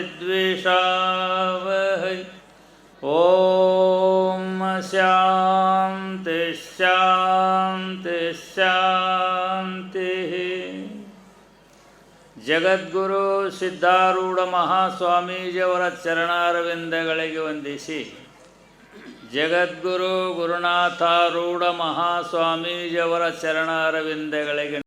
विद्विषावहै ॐ शान्ति शान्ति शान्तिः ಜಗದ್ಗುರು ಸಿದ್ಧಾರೂಢ ಮಹಾಸ್ವಾಮೀಜಿಯವರ ಚರಣಾರವಿಂದಗಳಿಗೆ ವಂದಿಸಿ ಜಗದ್ಗುರು ಗುರುನಾಥಾರೂಢ ಮಹಾಸ್ವಾಮೀಜಿಯವರ ಚರಣಾರವಿಂದಗಳಿಗೆ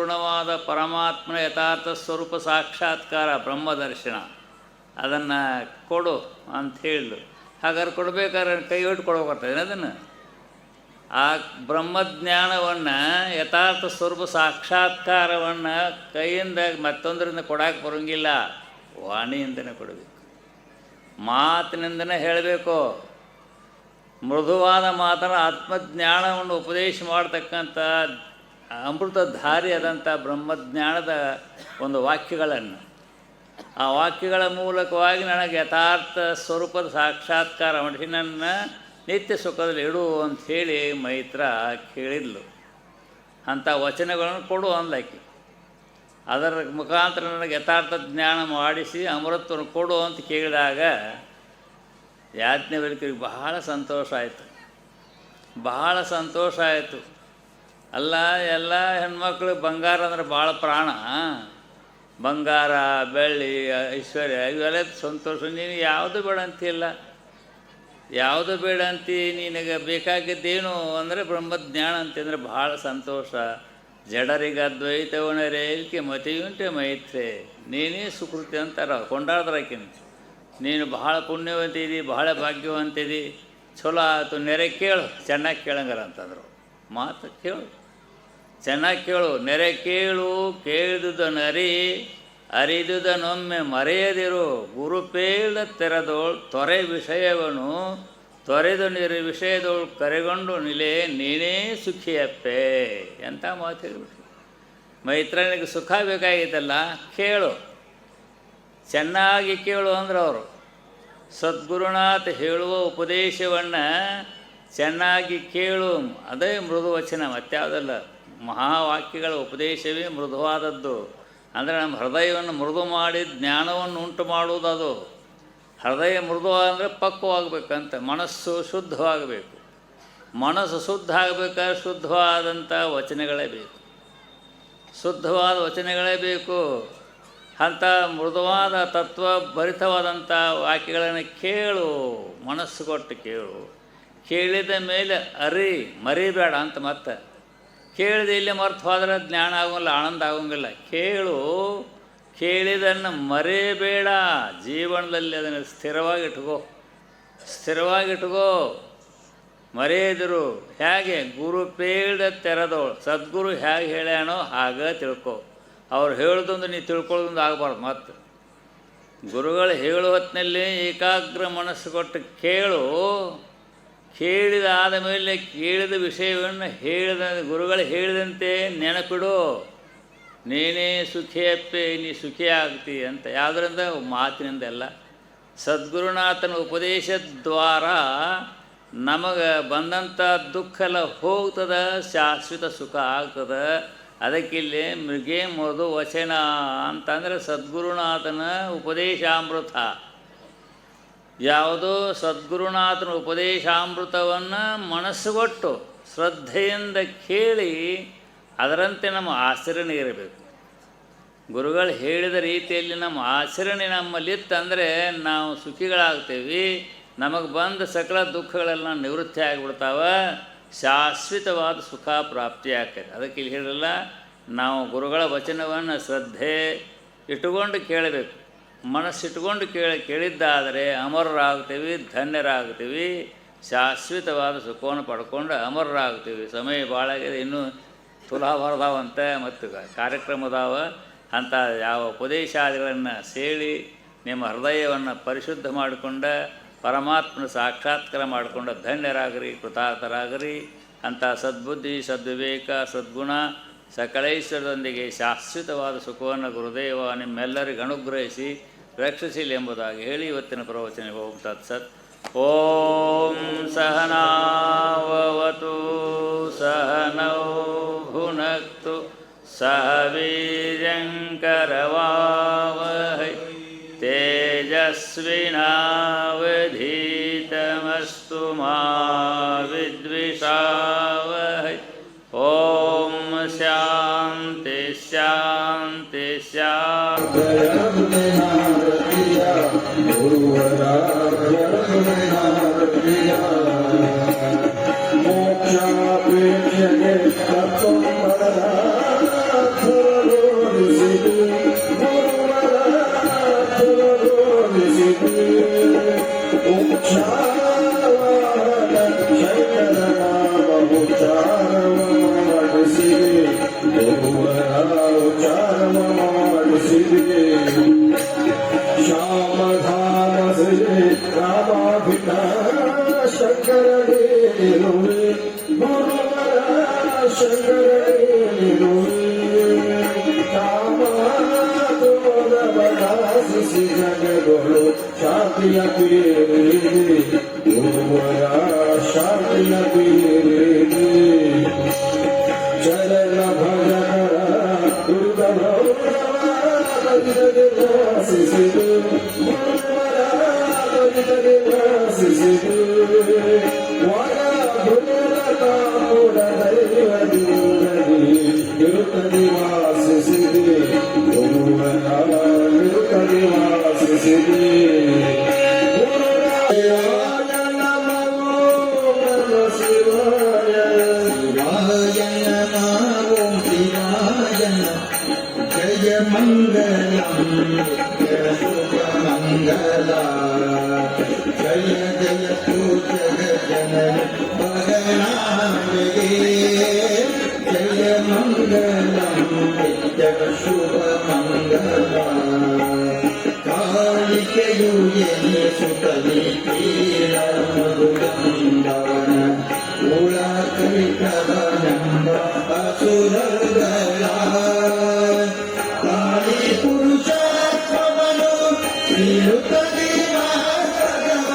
ಪೂರ್ಣವಾದ ಪರಮಾತ್ಮನ ಯಥಾರ್ಥ ಸ್ವರೂಪ ಸಾಕ್ಷಾತ್ಕಾರ, ಬ್ರಹ್ಮದರ್ಶನ. ಅದನ್ನು ಕೊಡು ಅಂತ ಹೇಳಿದ್ರು ಹಾಗಾದ್ರೆ ಕೊಡಬೇಕಾದ್ರೆ ಕೈ ಒಟ್ಟು ಕೊಡ್ಬೇಕಾಗ್ತದೆ ಅದನ್ನು? ಆ ಬ್ರಹ್ಮಜ್ಞಾನವನ್ನು ಯಥಾರ್ಥ ಸ್ವರೂಪ ಸಾಕ್ಷಾತ್ಕಾರವನ್ನು ಕೈಯಿಂದ ಮತ್ತೊಂದರಿಂದ ಕೊಡಕ್ಕೆ ಬರೋಂಗಿಲ್ಲ. ವಾಣಿಯಿಂದನೇ ಕೊಡಬೇಕು. ಮಾತಿನಿಂದನೇ ಹೇಳಬೇಕು. ಮೃದುವಾದ ಮಾತನ್ನು ಆತ್ಮಜ್ಞಾನವನ್ನು ಉಪದೇಶ ಮಾಡ್ತಕ್ಕಂಥ ಅಮೃತಧಾರಿಯಾದಂಥ ಬ್ರಹ್ಮಜ್ಞಾನದ ಒಂದು ವಾಕ್ಯಗಳನ್ನು. ಆ ವಾಕ್ಯಗಳ ಮೂಲಕವಾಗಿ ನನಗೆ ಯಥಾರ್ಥ ಸ್ವರೂಪದ ಸಾಕ್ಷಾತ್ಕಾರ ಮಾಡಿ ನನ್ನ ನಿತ್ಯ ಸುಖದಲ್ಲಿ ಇಡು ಹೇಳಿ ಮೈತ್ರ ಕೇಳಿದ್ಲು. ಅಂಥ ವಚನಗಳನ್ನು ಕೊಡು ಅಂದಾಕಿ ಅದರ ಮುಖಾಂತರ ನನಗೆ ಯಥಾರ್ಥ ಜ್ಞಾನ ಮಾಡಿಸಿ ಅಮೃತವನ್ನು ಕೊಡು ಅಂತ ಕೇಳಿದಾಗ ಯಾಜ್ಞವಲ್ಕರಿಗೆ ಬಹಳ ಸಂತೋಷ ಆಯಿತು. ಬಹಳ ಸಂತೋಷ ಆಯಿತು. ಅಲ್ಲ, ಎಲ್ಲ ಹೆಣ್ಮಕ್ಳು ಬಂಗಾರ ಅಂದ್ರೆ ಭಾಳ ಪ್ರಾಣ. ಬಂಗಾರ, ಬೆಳ್ಳಿ, ಐಶ್ವರ್ಯ, ಇವೆಲ್ಲ ಸಂತೋಷ. ನೀನು ಯಾವುದು ಬೇಡ ಅಂತಿಲ್ಲ ಯಾವುದು ಬೇಡ ಅಂತಿ ನಿನಗೆ ಬೇಕಾಗಿದ್ದೇನು ಅಂದರೆ ಬ್ರಹ್ಮಜ್ಞಾನ ಅಂತಂದರೆ ಭಾಳ ಸಂತೋಷ. ಜಡರಿಗೆ ಅದ್ವೈತವನರೇಲ್ಕೆ ಮತಿಯುಂಟೆ ಮೈತ್ರೆ. ನೀನೇ ಸುಕೃತಿ ಅಂತಾರ, ಕೊಂಡಾಡ್ದ್ರಾಕಿನ. ನೀನು ಭಾಳ ಪುಣ್ಯವಂತಿದಿ, ಭಾಳ ಭಾಗ್ಯವಂತಿದಿ. ಚಲೋ ಆಯಿತು ನೆರೆ ಕೇಳು, ಚೆನ್ನಾಗಿ ಕೇಳಂಗಾರ ಅಂತಂದರು. ಮಾತು ಕೇಳು. ಚೆನ್ನಾಗಿ ಕೇಳು, ನೆರೆ ಕೇಳು, ಕೇಳಿದುದನರಿ, ಅರಿದುದನೊಮ್ಮೆ ಮರೆಯದಿರು. ಗುರುಪೇಳ ತೆರೆದೋಳ್ ತೊರೆ ವಿಷಯವನು, ತೊರೆದು ನೀರು ವಿಷಯದೋಳು ಕರೆಗೊಂಡು ನಿಲೆ ನೀನೇ ಸುಖಿಯಪ್ಪೆ ಅಂತ ಮಾತು ಹೇಳ್ಬಿಟ್ರು. ಮೈತ್ರನಿಗೆ ಸುಖ ಬೇಕಾಗಿದ್ದಲ್ಲ ಕೇಳು. ಚೆನ್ನಾಗಿ ಕೇಳು ಅಂದ್ರೆ ಅವರು. ಸದ್ಗುರುನಾಥ ಹೇಳುವ ಉಪದೇಶವನ್ನು ಚೆನ್ನಾಗಿ ಕೇಳು. ಅದೇ ಮೃದು ವಚನ, ಮತ್ಯಾವುದಲ್ಲ? ಮಹಾವಾಕ್ಯಗಳ ಉಪದೇಶವೇ ಮೃದುವಾದದ್ದು. ಅಂದರೆ ನಮ್ಮ ಹೃದಯವನ್ನು ಮೃದು ಮಾಡಿ ಜ್ಞಾನವನ್ನು ಉಂಟು ಮಾಡುವುದದು ಹೃದಯ ಮೃದು ಅಂದರೆ ಪಕ್ವವಾಗಬೇಕಂತ, ಮನಸ್ಸು ಶುದ್ಧವಾಗಬೇಕು. ಮನಸ್ಸು ಶುದ್ಧ ಆಗಬೇಕಾದ್ರೆ ಶುದ್ಧವಾದಂಥ ವಚನಗಳೇ ಬೇಕು. ಶುದ್ಧವಾದ ವಚನಗಳೇ ಬೇಕು. ಅಂಥ ಮೃದುವಾದ ತತ್ವ ಭರಿತವಾದಂಥ ವಾಕ್ಯಗಳನ್ನು ಕೇಳು, ಮನಸ್ಸು ಕೊಟ್ಟು ಕೇಳು. ಕೇಳಿದ ಮೇಲೆ ಅರಿ, ಮರಿಬೇಡ ಅಂತ ಮತ್ತೆ. ಕೇಳಿದ ಇಲ್ಲಿ ಮರ್ತು ಹೋದ್ರೆ ಜ್ಞಾನ ಆಗೋಂಗಿಲ್ಲ, ಆನಂದ ಆಗೋಂಗಿಲ್ಲ. ಕೇಳು, ಕೇಳಿದನ್ನು ಮರೆಯಬೇಡ. ಜೀವನದಲ್ಲಿ ಅದನ್ನು ಸ್ಥಿರವಾಗಿ ಸ್ಥಿರವಾಗಿಟ್ಕೋ. ಸ್ಥಿರವಾಗಿ ಇಟ್ಕೋ ಮರೆಯದಿರು. ಹೇಗೆ? ಗುರು ಪೇಳ್ದ ತೆರೆದವಳು. ಸದ್ಗುರು ಹೇಗೆ ಹೇಳ್ಯಾನೋ ಹಾಗೆ ತಿಳ್ಕೊ. ಅವ್ರು ಹೇಳ್ದೊಂದು, ನೀ ತಿಳ್ಕೊಳ್ಳೋದೊಂದು ಆಗಬಾರ್ದು ಮತ್ತು. ಗುರುಗಳು ಹೇಳೋ ಹೊತ್ತಿನಲ್ಲಿ ಏಕಾಗ್ರ ಮನಸ್ಸು ಕೊಟ್ಟು ಕೇಳು. ಕೇಳಿದಾದ ಮೇಲೆ ಕೇಳಿದ ವಿಷಯವನ್ನು ಹೇಳಿದ ಗುರುಗಳು ಹೇಳಿದಂತೆ ನೆನಪಿಡು. ನೀನೇ ಸುಖಿಯಪ್ಪೆ ನೀ ಸುಖಿ ಆಗ್ತಿ ಅಂತ. ಯಾವುದರಿಂದ? ಮಾತಿನಿಂದ ಸದ್ಗುರುನಾಥನ ಸದ್ಗುರುನಾಥನ ಉಪದೇಶದ್ವಾರ ನಮಗೆ ಬಂದಂಥ ದುಃಖ ಎಲ್ಲ ಹೋಗ್ತದ, ಶಾಶ್ವತ ಸುಖ ಆಗ್ತದೆ. ಅದಕ್ಕಿಲ್ಲಿ ಮೃಗೇ ಮೃದು ವಚನ ಅಂತಂದರೆ ಸದ್ಗುರುನಾಥನ ಉಪದೇಶಾಮೃತ. ಯಾವುದೋ ಸದ್ಗುರುನಾಥನ ಉಪದೇಶಾಮೃತವನ್ನು ಮನಸ್ಸುಗೊಟ್ಟು ಶ್ರದ್ಧೆಯಿಂದ ಕೇಳಿ ಅದರಂತೆ ನಮ್ಮ ಆಚರಣೆ ಇರಬೇಕು ಗುರುಗಳು ಹೇಳಿದ ರೀತಿಯಲ್ಲಿ ನಮ್ಮ ಆಚರಣೆ ನಮ್ಮಲ್ಲಿತ್ತಂದರೆ ನಾವು ಸುಖಿಗಳಾಗ್ತೇವೆ, ನಮಗೆ ಬಂದ ಸಕಲ ದುಃಖಗಳೆಲ್ಲ ನಿವೃತ್ತಿ ಆಗಿಬಿಡ್ತಾವ, ಶಾಶ್ವತವಾದ ಸುಖ ಪ್ರಾಪ್ತಿ ಆಗ್ತದೆ ಅದಕ್ಕೆ ಇಲ್ಲಿ ಹೇಳಿರಲ್ಲ ನಾವು ಗುರುಗಳ ವಚನವನ್ನು ಶ್ರದ್ಧೆ ಇಟ್ಟುಕೊಂಡು ಕೇಳಬೇಕು. ಮನಸ್ಸಿಟ್ಕೊಂಡು ಕೇಳಿ ಕೇಳಿದ್ದಾದರೆ ಅಮರರಾಗ್ತೀವಿ ಧನ್ಯರಾಗ್ತೀವಿ ಶಾಶ್ವತವಾದ ಸುಖವನ್ನು ಪಡ್ಕೊಂಡು ಅಮರರಾಗ್ತೀವಿ ಸಮಯ ಭಾಳಾಗಿದೆ ಇನ್ನೂ ತುಲಾಭರದಾವಂತೆ ಮತ್ತು ಕಾರ್ಯಕ್ರಮದಾವ ಅಂಥ ಯಾವ ಉಪದೇಶಾದಿಗಳನ್ನು ಸೇಳಿ ನಿಮ್ಮ ಹೃದಯವನ್ನು ಪರಿಶುದ್ಧ ಮಾಡಿಕೊಂಡ, ಪರಮಾತ್ಮನ ಸಾಕ್ಷಾತ್ಕಾರ ಮಾಡಿಕೊಂಡ ಧನ್ಯರಾಗರಿ, ಕೃತಾರ್ಥರಾಗರಿ ಅಂಥ ಸದ್ಬುದ್ಧಿ, ಸದ್ವಿವೇಕ, ಸದ್ಗುಣ ಸಕಲೇಶ್ವರದೊಂದಿಗೆ ಶಾಶ್ವತವಾದ ಸುಖವನ್ನು ಗುರುದೇವ ನಿಮ್ಮೆಲ್ಲರಿಗೂ ಅನುಗ್ರಹಿಸಿ ರಕ್ಷಸಿಲ್ ಎಂಬುದಾಗಿ ಹೇಳಿ ಇವತ್ತಿನ ಪ್ರವಚನ ಓಂ ತತ್ಸತ್ ಓಂ ಸಹನಾವವತು, ಸಹನೋ ಭುನಕ್ತು ಸಹ ವೀರ್ಯಂಕರವಾವಹೈ ತೇಜಸ್ವಿನಾವಧೀತಮಸ್ತು ಮಾ Yeah. love you. नीत्ययूयेन सुतनीतीरामगुणमण्डन मूलाकविप्रवणम् असुरगला काली पुरुषात्मनो श्रीरुतदेवः सदव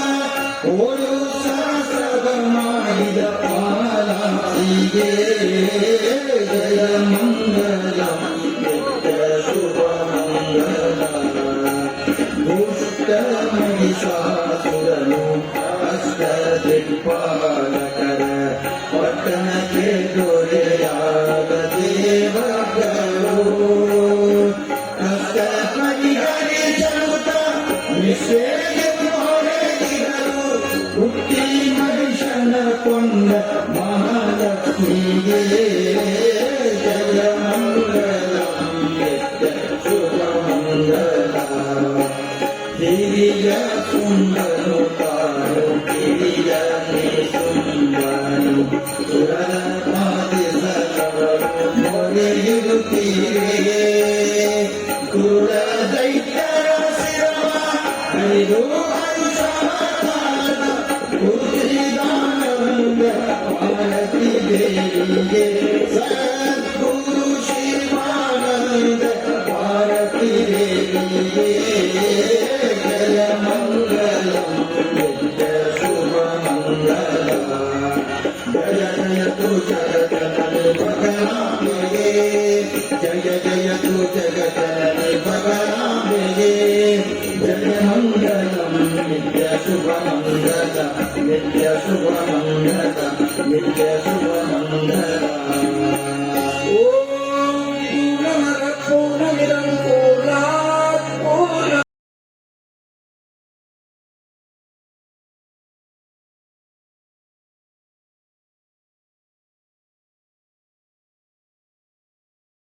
ओरु सहस्रवर्मायिदपाला श्रीये जयम् ಮಹಾಲಕ್ಷ್ಮಿಯೇ